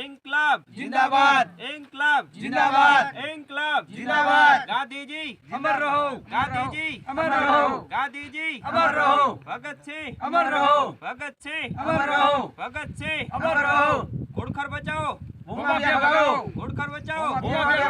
ઇન્કલાબ જિંદાબાદ. ઇન્કલાબ જિંદાબાદ. ઇન્કલાબ જિંદાબાદ. ગાંધીજી અમર રહો. ગાંધીજી અમર રહો. ગાંધીજી અમર રહો. ભગતસિંહ અમર રહો. ભગતસિંહ અમર રહો. ભગતસિંહ અમર રહો. ઘોડખર બચાવો. ભૂમાફિયા ભગાવો. ઘોડખર બચાવો. ભૂમાફિયા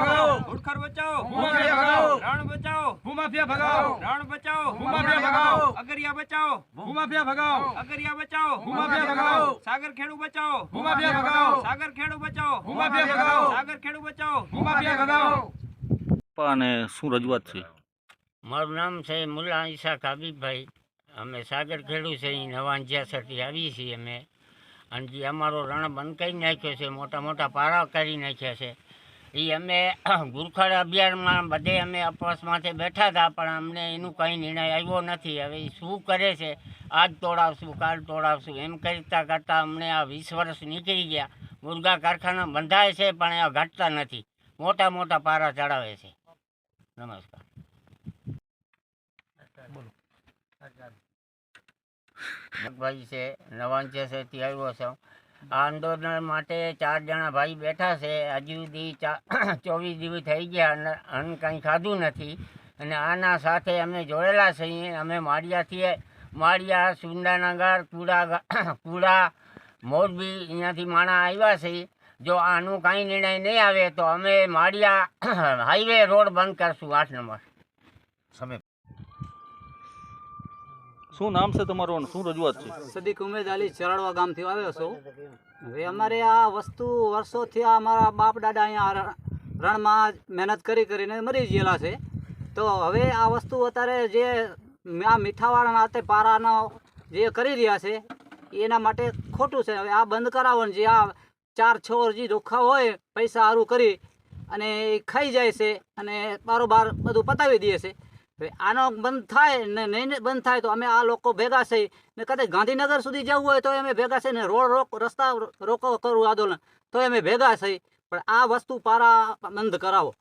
ખર બચાઓ ભૂમાફિયા ભગાઓ રણ બચાઓ ભૂમાફિયા ભગાઓ રણ બચાઓ ભૂમાફિયા ભગાઓ અગરિયા બચાઓ ભૂમાફિયા ભગાઓ અગરિયા બચાઓ ભૂમાફિયા ભગાઓ સાગર ખેડુ બચાઓ ભૂમાફિયા ભગાઓ સાગર ખેડુ બચાઓ ભૂમાફિયા ભગાઓ સાગર ખેડુ બચાઓ ભૂમાફિયા ભગાઓ અને શું રજૂઆત છે? મારું નામ છે મુલ્લા ઈશા કાબીભાઈ અમે સાગર ખેડુ છે અહીં નવાંજિયા સટી આવીએ છીએ અમે. અને જે અમારો રણ બંધ કરી નાખ્યો છે મોટા મોટા પારા કરી નાખ્યા છે. એ અમે ગુરખળ અભિયાનમાં બધે અમે અપવાસમાંથી બેઠા હતા, પણ અમને એનું કંઈ નિર્ણય આવ્યો નથી. હવે એ શું કરે છે? આજ તોડાવશું, કાલ તોડાવશું. એમ કરતાં કરતાં અમને આ વીસ વર્ષ નીકળી ગયા. મુરગા કારખાના બંધાય છે, પણ એ ઘટતા નથી. મોટા મોટા પારા ચડાવે છે. નમસ્કાર. ભાઈ છે, નવાંચે છે ત્યાં આવ્યો છું. આંદોલન માટે ચાર જણા ભાઈ બેઠા છે. હજુ સુધી ચોવીસ દિવસ થઈ ગયા અને કંઈ ખાધું નથી. અને આના સાથે અમે જોડેલા છીએ. અમે માળિયાથી માળિયા સુંદરનગર કુડા કુડા, મોરબી અહીંયાથી માણા આવ્યા છે. જો આનું કાંઈ નિર્ણય નહીં આવે તો અમે માળિયા હાઈવે રોડ બંધ કરશું આઠ નંબર. શું નામ છે તમારું શું રજૂઆત છે? સદીક ઉમેદ અલી ચરાડવા ગામથી આવ્યો છું. હવે અમારે આ વસ્તુ વર્ષોથી આ અમારા બાપ દાદા અહીંયા રણમાં મહેનત કરી કરીને મરી ગયેલા છે. તો હવે આ વસ્તુ અત્યારે જે આ મીઠાવાળાના હાથે પારાનો જે કરી રહ્યા છે, એના માટે ખોટું છે. હવે આ બંધ કરાવવાનું જે આ ચાર છ જે રોખા હોય, પૈસા સારું કરી અને ખાઈ જાય છે અને બારોબાર બધું પતાવી દે છે. આનો બંધ થાય ને નહીં બંધ થાય તો અમે આ લોકો ભેગા થઈ ને કદાચ ગાંધીનગર સુધી જવું હોય તો અમે ભેગા છે ને રોડ રોક, રસ્તા રોકો કરવું આંદોલન. તો અમે ભેગા થઈ પણ આ વસ્તુ પારા બંધ કરાવો.